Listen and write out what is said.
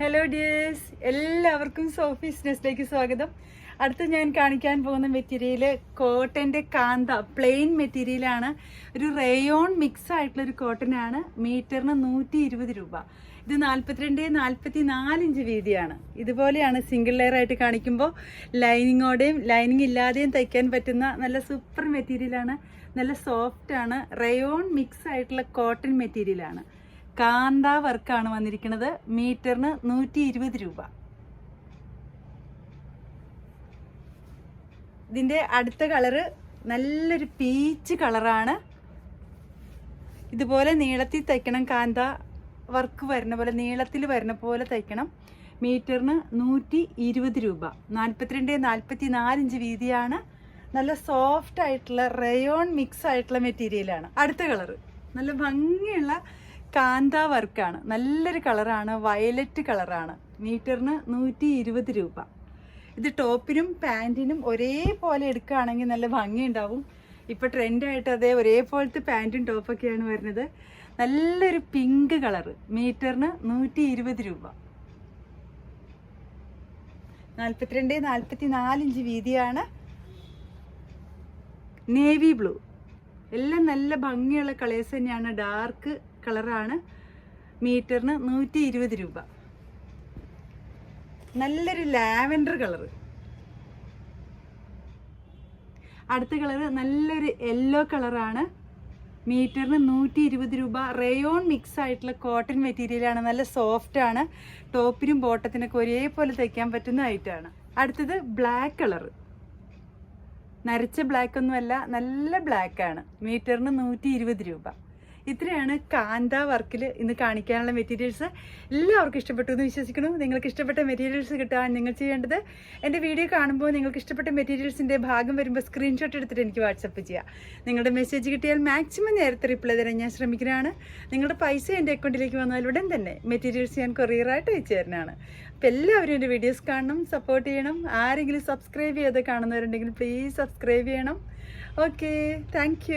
Hello dears എല്ലാവർക്കും സോഫി ബിസിനസ്സിലേക്ക് സ്വാഗതം. അടുത്ത് ഞാൻ കാണിക്കാൻ പോകുന്ന മെറ്റീരിയൽ കോട്ടന്റെ കാന്ത പ്ലെയിൻ മെറ്റീരിയലാണ് ഒരു റേയോൺ മിക്സ് ആയിട്ടുള്ള ഒരു കോട്ടൺ ആണ്. മീറ്ററിന് നൂറ്റി ഇരുപത് രൂപ. ഇത് നാൽപ്പത്തിരണ്ട് നാൽപ്പത്തി നാലിഞ്ച് വീതിയാണ്. ഇതുപോലെയാണ് സിംഗിൾ ലെയർ ആയിട്ട് കാണിക്കുമ്പോൾ ലൈനിങ്ങോടെയും ലൈനിങ് ഇല്ലാതെയും തയ്ക്കാൻ പറ്റുന്ന നല്ല സൂപ്പർ മെറ്റീരിയലാണ് നല്ല സോഫ്റ്റ് ആണ്. റയോൺ മിക്സ് ആയിട്ടുള്ള കോട്ടൺ മെറ്റീരിയലാണ് കാന്ത വർക്കാണ് വന്നിരിക്കുന്നത്. മീറ്ററിന് നൂറ്റി ഇരുപത് രൂപ. ഇതിന്റെ അടുത്ത കളറ് നല്ലൊരു പീച്ച് കളറാണ്. ഇതുപോലെ നീളത്തിൽ തയ്ക്കണം കാന്ത വർക്ക് വരുന്ന പോലെ നീളത്തിൽ വരുന്ന പോലെ തയ്ക്കണം. മീറ്ററിന് നൂറ്റി ഇരുപത് രൂപ. നാൽപ്പത്തിരണ്ട് നാൽപ്പത്തി നാല് ഇഞ്ച് വീതിയാണ്. നല്ല സോഫ്റ്റ് ആയിട്ടുള്ള റയോൺ മിക്സ് ആയിട്ടുള്ള മെറ്റീരിയലാണ്. അടുത്ത കളറ്. നല്ല ഭംഗിയുള്ള കാന്ത വർക്കാണ്. നല്ലൊരു കളറാണ്. വയലറ്റ് കളറാണ്. മീറ്ററിന് നൂറ്റി ഇരുപത് രൂപ. ഇത് ടോപ്പിനും പാന്റിനും ഒരേപോലെ എടുക്കുകയാണെങ്കിൽ നല്ല ഭംഗിയുണ്ടാവും. ഇപ്പോൾ ട്രെൻഡായിട്ട് അതേ ഒരേപോലത്തെ പാന്റും ടോപ്പൊക്കെയാണ് വരുന്നത്. നല്ലൊരു പിങ്ക് കളറ്. മീറ്ററിന് നൂറ്റി ഇരുപത് രൂപ. നാൽപ്പത്തിരണ്ട് നാൽപ്പത്തി നാലിഞ്ച് വീതിയാണ് നേവി ബ്ലൂ. എല്ലാം നല്ല ഭംഗിയുള്ള കളേഴ്സ് തന്നെയാണ്. ഡാർക്ക് കളറാണ് മീറ്ററിന് നൂറ്റി ഇരുപത് രൂപ. നല്ലൊരു ലാവൻഡർ കളറ്. അടുത്ത കളറ് നല്ലൊരു യെല്ലോ കളറാണ്. മീറ്ററിന് നൂറ്റി ഇരുപത് രൂപ. റേയോൺ മിക്സ് ആയിട്ടുള്ള കോട്ടൺ മെറ്റീരിയലാണ് നല്ല സോഫ്റ്റ് ആണ്. ടോപ്പിനും ബോട്ടത്തിനൊക്കെ ഒരേപോലെ തയ്ക്കാൻ പറ്റുന്ന ഐറ്റമാണ് അടുത്തത് ബ്ലാക്ക് കളറ്. നരച്ച ബ്ലാക്ക് ഒന്നുമല്ല നല്ല ബ്ലാക്ക് ആണ്. മീറ്ററിന് നൂറ്റി ഇരുപത് രൂപ. ഇത്രയാണ് കാന്ത വർക്കിൽ ഇന്ന് കാണിക്കാനുള്ള മെറ്റീരിയൽസ് എല്ലാവർക്കും ഇഷ്ടപ്പെട്ടു എന്ന് വിശ്വസിക്കുന്നു. നിങ്ങൾക്ക് ഇഷ്ടപ്പെട്ട മെറ്റീരിയൽസ് കിട്ടാൻ നിങ്ങൾ ചെയ്യേണ്ടത് എന്റെ വീഡിയോ കാണുമ്പോൾ നിങ്ങൾക്ക് ഇഷ്ടപ്പെട്ട മെറ്റീരിയൽസിന്റെ ഭാഗം വരുമ്പോൾ സ്ക്രീൻഷോട്ട് എടുത്തിട്ട് എനിക്ക് വാട്സപ്പ് ചെയ്യുക നിങ്ങളുടെ മെസ്സേജ് കിട്ടിയാൽ മാക്സിമം നേരത്തെ റിപ്ലൈ തരാൻ ഞാൻ ശ്രമിക്കുന്നതാണ് നിങ്ങളുടെ പൈസ എന്റെ അക്കൗണ്ടിലേക്ക് വന്നാൽ ഉടൻ തന്നെ മെറ്റീരിയൽസ് ഞാൻ കൊറിയറായിട്ട് അയച്ചു തരുന്നതാണ്. അപ്പോൾ എല്ലാവരും എന്റെ വീഡിയോസ് കാണണം സപ്പോർട്ട് ചെയ്യണം. ആരെങ്കിലും സബ്സ്ക്രൈബ് ചെയ്യാതെ കാണുന്നവരുണ്ടെങ്കിൽ പ്ലീസ് സബ്സ്ക്രൈബ് ചെയ്യണം. Okay thank